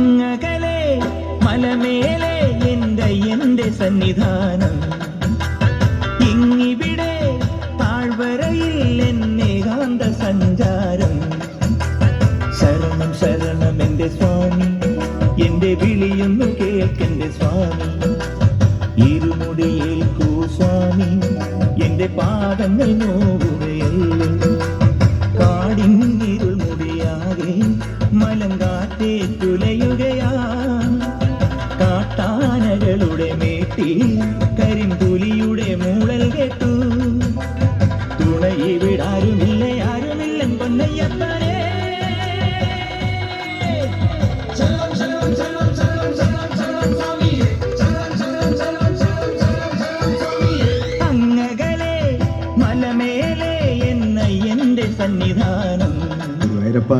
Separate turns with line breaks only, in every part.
അങ്ങകലെ മലമേലെ എന്റെ എന്റെ സന്നിധാനം. ഇങ്ങിവിടെ താഴ്വരയിൽ എന്നെ കാന്ത സഞ്ചാരം. ശരണം ശരണം എന്റെ സ്വാമി എന്റെ വിളിയൊന്നു കേൾക്കെന്റെ സ്വാമി. ഇരുമുടിയേൽക്കൂ സ്വാമി എന്റെ പാദങ്ങൾ നോവുകയല്ലേ. കാടിൻ തുണയിവിടാരുമില്ല ആരുമില്ലൻ പൊന്നയ്യപ്പനെ. അങ്ങകളെ മലമേലെ എന്ന എന്റെ സന്നിധാനം.
ഗുരുവായൂരപ്പ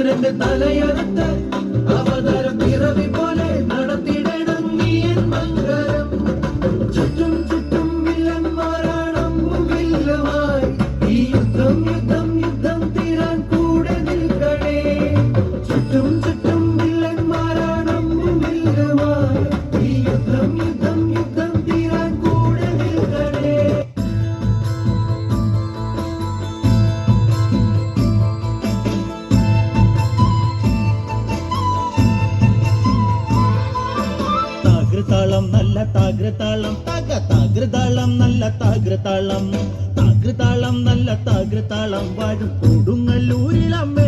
അസുരന്റെ തലയെടുത്ത് അവതാരം പിറവി പോലെ നടത്തിടണം
താകൃതാളം നല്ല താകൃതാളം. താകൃതാളം നല്ല താകൃതാളം വാഴും കൊടുങ്ങല്ലൂരിലമ്മേ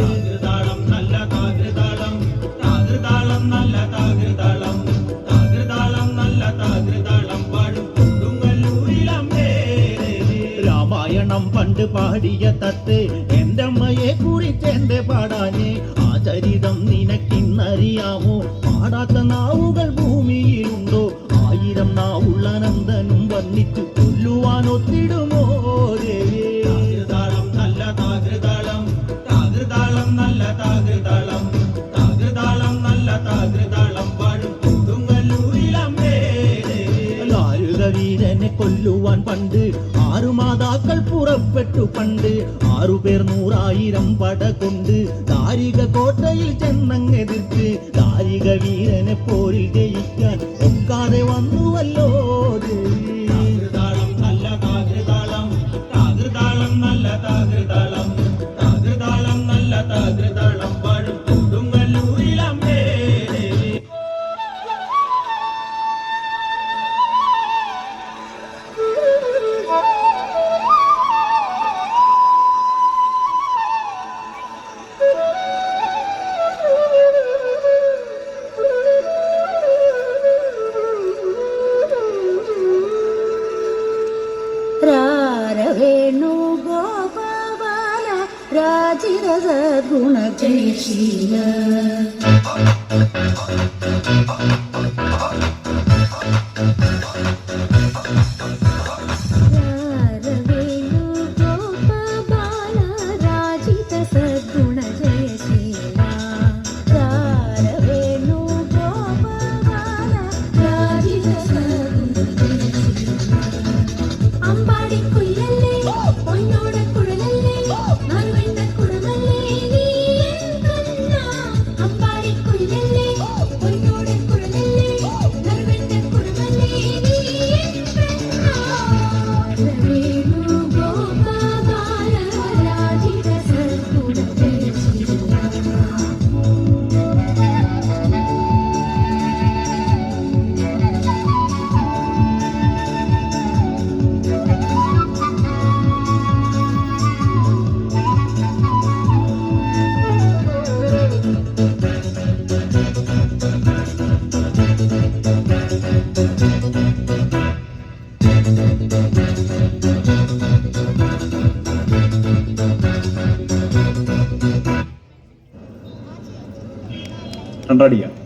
താകൃതാളം നല്ല താകൃതാളം. താകൃതാളം നല്ല താകൃതാളം. താകൃതാളം നല്ല താകൃതാളം വാഴും കൊടുങ്ങല്ലൂരിലമ്മേ രാമായണം പണ്ട് പാടിയ തത്ത് എന്റെ അമ്മയെ കുറിച്ച് എന്റെ പാടാനേ ആ ചരിതം നിനക്കിന്നറിയാമോ? പാടാത്ത നാവുകൾ വന്നിച്ചു കൊല്ലുവാൻ ഒത്തിടുമോ താകൃതാളം നല്ല താകൃതാളം. താകൃതാളം നല്ല താകൃതാളം. താകൃതാളം നല്ല താകൃതാളം. ലാരുക വീരനെ കൊല്ലുവാൻ പണ്ട് ആറു മാതാക്കൾ പുറപ്പെട്ടു പണ്ട്. ആറുപേർ നൂറായിരം പട കൊണ്ട് ദാരിക കോട്ടയിൽ ചെന്നങ്ങെതിർത്ത് ദാരിക വീരനെ പോരിൽ ജയിക്കാൻ താകൃതാളം താകൃതാളം നല്ല താകൃതാളം വാഴും കൊടുങ്ങല്ലൂരിലമ്മേ
രാരവേണു ರಾಜಿರಸ ಗುಣ ಜಯಶೀಲ
രണ്ടടിയാണ്